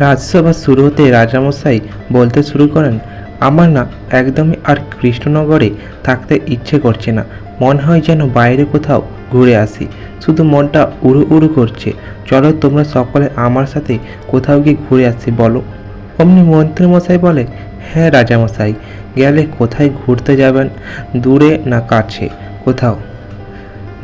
রাজসভা শুরু হতে রাজামশাই বলতে শুরু করেন, আমার না একদমই আর কৃষ্ণনগরে থাকতে ইচ্ছে করছে না। মনে হয় যেন বাইরে কোথাও ঘুরে আসি। শুধু মনটা উড়ু উড়ু করছে। চলো তোমরা সকলে আমার সাথে কোথাও গিয়ে ঘুরে আসি, বলো। অমনি মন্ত্রীমশাই বলে হ্যাঁ রাজামশাই, গেলে কোথায় ঘুরতে যাবেন? দূরে না কাছে? কোথাও?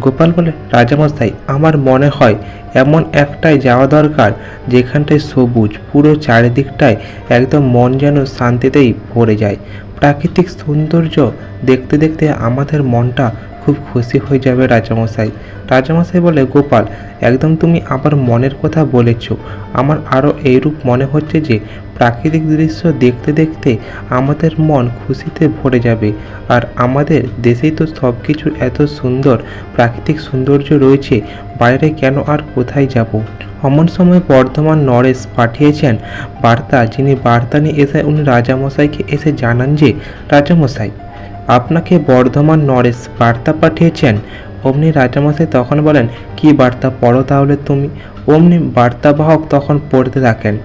গোপাল বলে, রাজামশাই, আমার মনে হয় এমন একটাই যাওয়া দরকার, যেখানটায় সবুজ, পুরো চারিদিকটায় একদম মন যেন শান্তিতেই ভরে যায়। প্রাকৃতিক সৌন্দর্য দেখতে দেখতে আমাদের মনটা খুব খুশি হয়ে যাবে রাজামশাই। রাজামশাই বলে, গোপাল, একদম তুমি আমার মনের কথা বলেছ। আমার আরও এইরূপ মনে হচ্ছে যে, প্রাকৃতিক দৃশ্য দেখতে দেখতে আমাদের মন খুশিতে ভরে যাবে। আর আমাদের দেশেই তো সব কিছু এত সুন্দর, প্রাকৃতিক সৌন্দর্য রয়েছে, বাইরে কেন আর কোথায় যাব? অমন সময় বর্ধমান নরেশ পাঠিয়েছেন বার্তা, যিনি বার্তা নিয়ে এসে উনি রাজামশাইকে এসে জানান যে, রাজামশাই আপনাকে বর্ধমান নরেশ বার্তা পাঠিয়েছেন। অমনি রাজামশাই তখন বলেন, কি বার্তা পড়ো তাহলে তুমি? অমনি বার্তাবাহক তখন পড়তে থাকেন।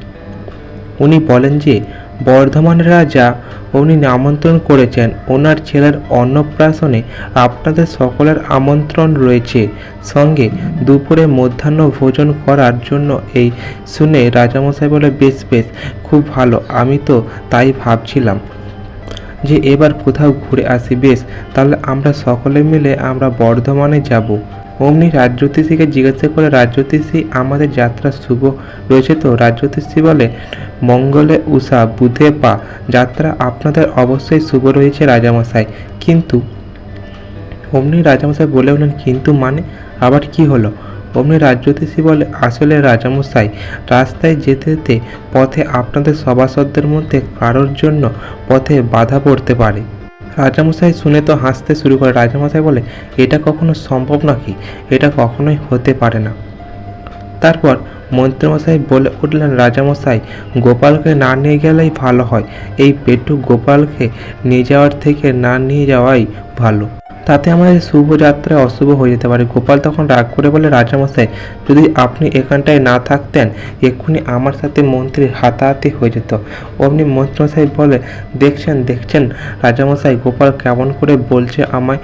উনি বলেন যে, বর্ধমান রাজা উনি আমন্ত্রণ করেছেন। ওনার ছেলের অন্নপ্রাশনে আপনাদের সকলের আমন্ত্রণ রয়েছে। সঙ্গে দুপুরে মধ্যাহ্ন ভোজন করার জন্য এই শুনে রাজামশাই বলে, বেশ বেশ, খুব ভালো। আমি তো তাই ভাবছিলাম। যে এবার কোথাও ঘুরে আসি, বেশ, তাহলে আমরা সকলে মিলে আমরা বর্ধমানে যাব। অমনি রাজ্যোতিষীকে জিজ্ঞাসা করে রাজ্যোতিষী আমাদের যাত্রা শুভ রয়েছে তো? রাজ্যোতিষী বলে, মঙ্গলে, উষা, বুধে, পা, যাত্রা আপনাদের অবশ্যই শুভ রয়েছে রাজামশাই। কিন্তু অমনি রাজামশাই বলে উঠলেন, কিন্তু মানে? আবার কি হলো? অমনি রাজ্যোতিষী বলে, আসলে রাজামশাই, রাস্তায় যেতে যেতে পথে আপনাদের সভাসদদের মধ্যে কারোর জন্য পথে বাধা পড়তে পারে। রাজামশাই শুনে তো হাসতে শুরু করে। রাজামশাই বলে, এটা কখনো সম্ভব নাকি? এটা কখনোই হতে পারে না। তারপর মন্ত্রীমশাই বলে উঠলেন, রাজামশাই, গোপালকে না নিয়ে গেলেই ভালো হয়। এই পেটু গোপালকে নিয়ে যাওয়ার থেকে না নিয়ে যাওয়াই ভালো। তাতে আমাদের শুভ যাত্রায় অশুভ হয়ে যেতে পারে। গোপাল তখন রাগ করে বলে, রাজামশাই, যদি আপনি এখানটায় না থাকতেন, এক্ষুনি আমার সাথে মন্ত্রীর হাতাহাতি হয়ে যেত। অমনি মন্ত্রমশাই বলে, দেখছেন দেখছেন, রাজামশাই, গোপাল কেমন করে বলছে আমায়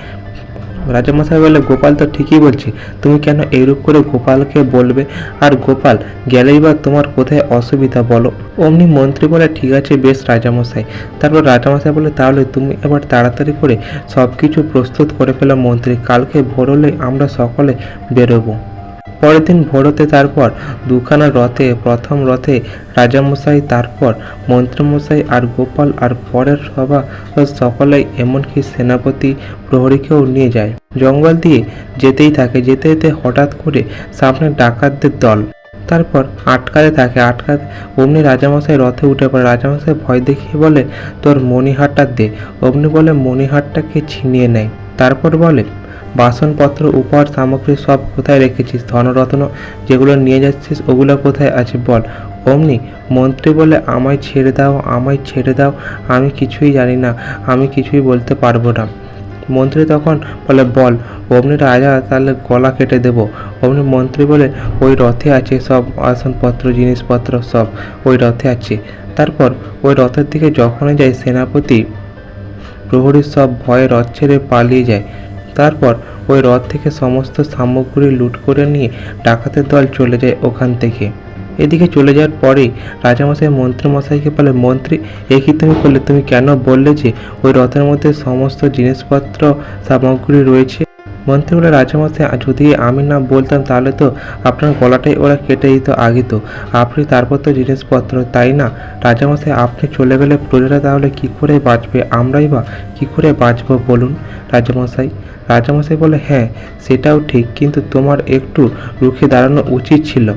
রাজামশাই বলে গোপাল তো ঠিকই বলছে। তুমি কেন এইরূপ করে গোপালকে বলবে? আর গোপাল, গেলেই বা তোমার কোথায় অসুবিধা বলো? অমনি মন্ত্রী বলে, ঠিক আছে, বেশ রাজামশাই। তারপর রাজামশাই বলে, তাহলে তুমি এবার তাড়াতাড়ি করে সব কিছু প্রস্তুত করে ফেলো মন্ত্রী। কালকে ভোর হলে আমরা সকলে বেরোবো। পরের দিন ভোরতে তারপর দুখানা রথে, প্রথম রথে রাজামশাই, তারপর মন্ত্রমশাই আর গোপাল আর পরের সভা সকলেই এমনকি সেনাপতি প্রহরীকেও নিয়ে যায়। জঙ্গল দিয়ে যেতেই থাকে, যেতে যেতে হঠাৎ করে সামনে ডাকাতদের দল। তারপর আটকাতে থাকে, আটকাতে অমনি রাজামশাই রথে উঠে পড়ে। রাজামশাই ভয় দেখিয়ে বলে, তোর মণিহারটা দে। অমনি বলে, মণিহারটাকে ছিনিয়ে নেয় তারপর বলে বাসনপত্র, উপহার, সামগ্রী সব কোথায় রেখেছিস? ধনরত্ন যেগুলো নিয়ে যাচ্ছিস, ওগুলো কোথায় আছে বল। অমনি মন্ত্রী বলে, আমায় ছেড়ে দাও, আমায় ছেড়ে দাও, আমি কিছুই জানি না, আমি কিছুই বলতে পারব না। মন্ত্রী তখন বলে, বল। অমনি রাজা তাহলে গলা কেটে দেবো। অমনি মন্ত্রী বলে, ওই রথে আছে সব আসনপত্র জিনিসপত্র সব, ওই রথে আছে। তারপর ওই রথের দিকে যখনই যায়, সেনাপতি প্রহরী সব ভয়ে রথ ছেড়ে পালিয়ে যায়। তারপর ওই রথ থেকে সমস্ত সামগ্রী লুট করে নিয়ে ডাকাতের দল চলে যায় ওখান থেকে। এদিকে চলে যাওয়ার পরেই রাজামশাই মন্ত্রীমশাইকে বলে, মন্ত্রী, এ কি তুমি করলে? তুমি কেন বললে যে ওই রথের মধ্যে সমস্ত জিনিসপত্র, সামগ্রী রয়েছে? মন্ত্রী বলে রাজামশাই, যদি আমি না বলতাম তাহলে তো আপনার গলাটাই ওরা কেটে দিত আগে তো। আপনি তারপর তো জিনিসপত্র, তাই না? রাজামশাই, আপনি চলে গেলে প্রজারা তাহলে কি করে বাঁচবে? আমরাই বা কি করে বাঁচব বলুন? রাজামশাই রাজামশাই বলে হ্যাঁ সেটাও ঠিক, কিন্তু তোমার একটু রুখে দাঁড়ানো উচিত ছিল।